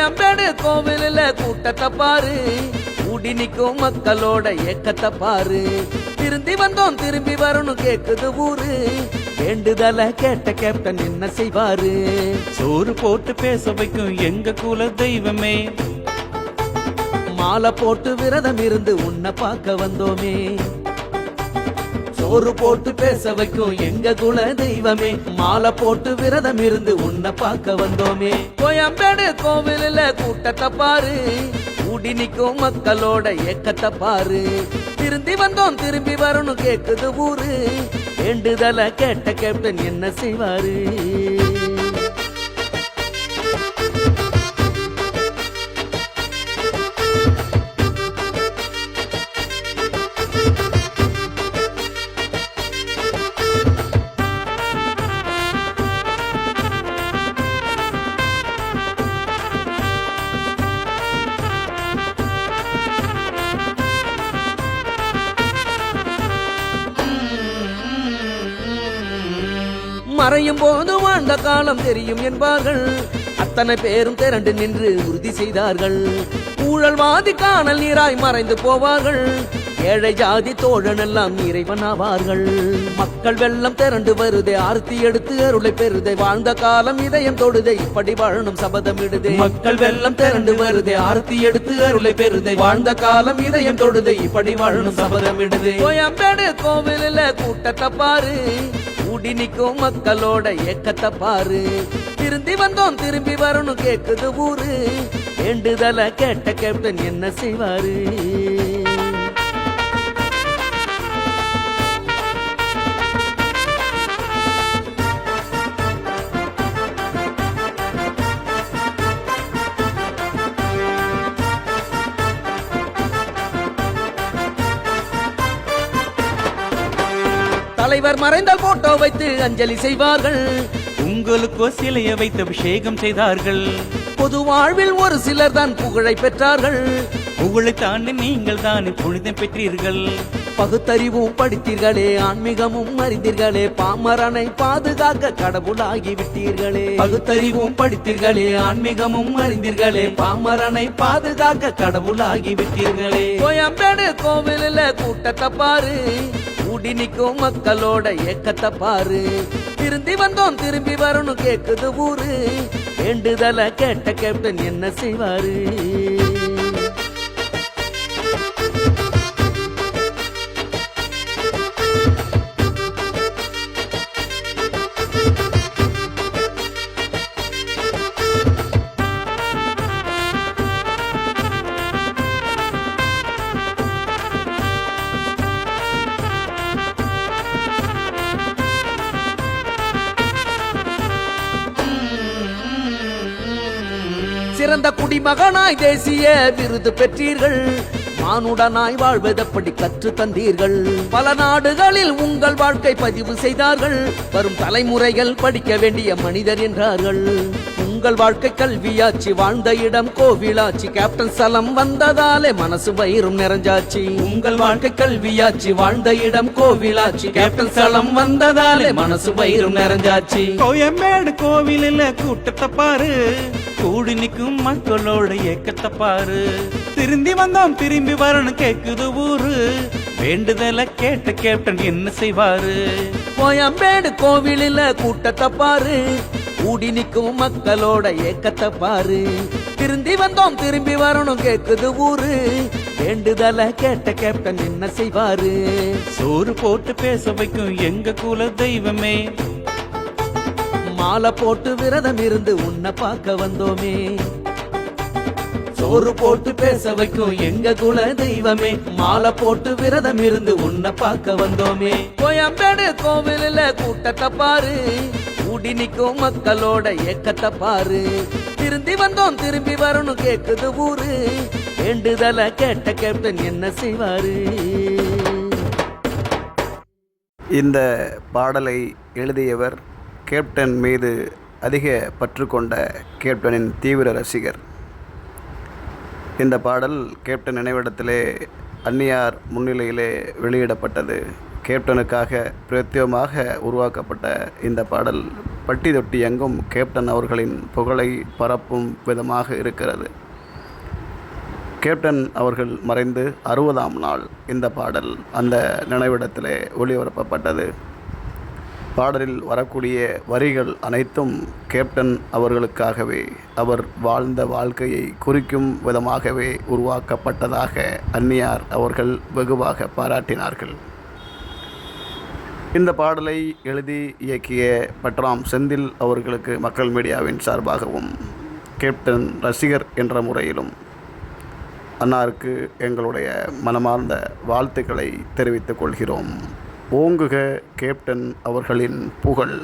கோயம்பேடு கோவிலில் கூட்டத்தை பாரு. கூடி நிற்கும் மக்களோட ஏக்கத்தை பாரு. திருந்தி வந்தோம் திரும்பி வரணும் கேக்குது ஊரு. வேண்டுதல கேட்ட கேப்டன் என்ன செய்வாரு? சோறு போட்டு பேச வைக்கும் எங்க குல தெய்வமே. மாலை போட்டு விரதம் இருந்து உன்னை பார்க்க வந்தோமே. சோறு போட்டு பேச வைக்கும் எங்க குல தெய்வமே. மாலை போட்டு விரதம் இருந்து உன்னை பார்க்க வந்தோமே. கோயம்பேடு கோவிலில் கூட்டத்தை பாரு. கூடி நிற்கும் மக்களோட ஏக்கத்தை பாரு. திருந்தி வந்தோம் திரும்பி வரணும் கேக்குது ஊரு. வேண்டுதல கேட்ட கேப்டன் என்ன செய்வாரு? மறையும் போது வாழ்ந்த காலம் தெரியும் என்பார்கள். அத்தனை பேரும் திரண்டு நின்று உறுதி செய்தார்கள். ஊழல்வாதி காணல் நீராய் மறைந்து போவார்கள். ஏழை ஜாதி தோழன் எல்லாம் இறைவனாவார்கள் மக்கள் வெள்ளம் திரண்டு வருதே ஆர்த்தி எடுத்து அருளை பெறுதே. வாழ்ந்த காலம் இதயம் தொடுதே இப்படி வாழணும் சபதம் இடுதே. மக்கள் வெள்ளம் திரண்டு வருதே ஆர்த்தி எடுத்து அருளை பெறுதே. வாழ்ந்த காலம் இதயம் தொடுதே இப்படி வாழணும் சபதம் இடுதே. கோயம்பேடு கோவிலில் கூட்டத்தை பாரு. கூடி நிற்கும் மக்களோட ஏக்கத்தை பாரு. திருந்தி வந்தோம் திரும்பி வரணும் கேக்குது ஊரு. வேண்டுதல கேட்ட கேப்டன் என்ன செய்வாரு? தலைவர் மறைந்தால் போட்டோ வைத்து அஞ்சலி செய்வார்கள். உங்களுக்கோ சிலைய வைத்து அபிஷேகம் செய்தார்கள். பொது வாழ்வில் ஒரு சிலர் தான் புகழை பெற்றார்கள். புகழை தாண்டி நீங்கள் தானே புனிதம் பெற்றீர்கள். பகுத்தறிவும் படித்தீர்களே ஆன்மீகமும் அறிந்தீர்களே பாமரனை பாதுகாக்க கடவுளாகி விட்டீர்களே. பகுத்தறிவும் படித்தீர்களே ஆன்மீகமும் அறிந்தீர்களே பாமரனை பாதுகாக்க கடவுளாகி விட்டீர்களே. கோயம்பேடு கோவிலில் கூட்டத்தை பாரு கூடி நிற்கும் மக்களோட ஏக்கத்தை பாரு. திருந்தி வந்தோம் திரும்பி வரணும் கேக்குது ஊரு. வேண்டுதல கேட்ட கேப்டன் என்ன செய்வாரு? சிறந்த குடிமகனாய் தேசிய விருது பெற்றீர்கள். மானுடனாய் வாழ்வதப்படி கற்று தந்தீர்கள். பல நாடுகளில் உங்கள் வாழ்க்கை பதிவு செய்தார்கள். வரும் தலைமுறைகள் படிக்க வேண்டிய மனிதர் என்றார்கள். உங்கள் வாழ்க்கை கல்வியாச்சு. வாழ்ந்த இடம் கோவிலாச்சு. கேப்டன் சலம் வந்ததாலே மனசு வயிறும் நிறைஞ்சாச்சு. உங்கள் வாழ்க்கை கல்வியாச்சு. வாழ்ந்த இடம் கோவிலாச்சு. கேப்டன் சலம் வந்ததாலே மனசு வயிறும் நிறைஞ்சாச்சு. கோயம்பேடு கோவிலில் கூட்டத்தை பாரு. கூடி நிற்கும் மக்களோட ஏக்கத்தை பாரு. திரும்பி வந்தோம் திரும்பி வரணும் கேக்குது ஊரு. வேண்டுதல கேட்ட கேப்டன் என்ன செய்வாரு? கோயம்பேடு கோவிலில் கூட்டத்தை பாரு. கூடி நிற்கும் மக்களோட ஏக்கத்தை பாரு. திருந்தி வந்தோம் திரும்பி வரணும் கேக்குது ஊரு. வேண்டுதல கேட்ட கேப்டன் என்ன செய்வாரு? சோறு போட்டு பேச வைக்கும் எங்க குல தெய்வமே. மாலை போட்டு விரதம் இருந்து உன்னை பார்க்க வந்தோமே. சோறு போட்டு பேச வைக்கும் எங்க குல தெய்வமே. மாலை போட்டு விரதம் இருந்து உன்னை பார்க்க வந்தோமே. கோயம்பேடு கோவிலில் கூட்டத்தை பாரு. கூடி நிற்கும் மக்களோட ஏக்கத்தை பாரு. திருந்தி வந்தோம் திரும்பி வரணும் கேக்குது ஊரு. வேண்டுதல கேட்ட கேப்டன் என்ன செய்வாரு? இந்த பாடலை எழுதியவர் கேப்டன் மீது அதிக பற்று கொண்ட கேப்டனின் தீவிர ரசிகர். இந்த பாடல் கேப்டன் நினைவிடத்திலே அந்நியார் முன்னிலையிலே வெளியிடப்பட்டது. கேப்டனுக்காக பிரத்யேகமாக உருவாக்கப்பட்ட இந்த பாடல் பட்டி தொட்டி எங்கும் கேப்டன் அவர்களின் புகழை பரப்பும் விதமாக இருக்கிறது. கேப்டன் அவர்கள் மறைந்து அறுபதாம் நாள் இந்த பாடல் அந்த நினைவிடத்திலே ஒளிபரப்பப்பட்டது. பாடலில் வரக்கூடிய வரிகள் அனைத்தும் கேப்டன் அவர்களுக்காகவே அவர் வாழ்ந்த வாழ்க்கையை குறிக்கும் விதமாகவே உருவாக்கப்பட்டதாக அந்நியார் அவர்கள் வெகுவாக பாராட்டினார்கள். இந்த பாடலை எழுதி இயக்கிய பட்ராம் செந்தில் அவர்களுக்கு மக்கள் மீடியாவின் சார்பாகவும் கேப்டன் ரசிகர் என்ற முறையிலும் அன்னாருக்கு எங்களுடைய மனமார்ந்த வாழ்த்துக்களை தெரிவித்துக் கொள்கிறோம். ஓங்குக கேப்டன் அவர்களின் புகழ்.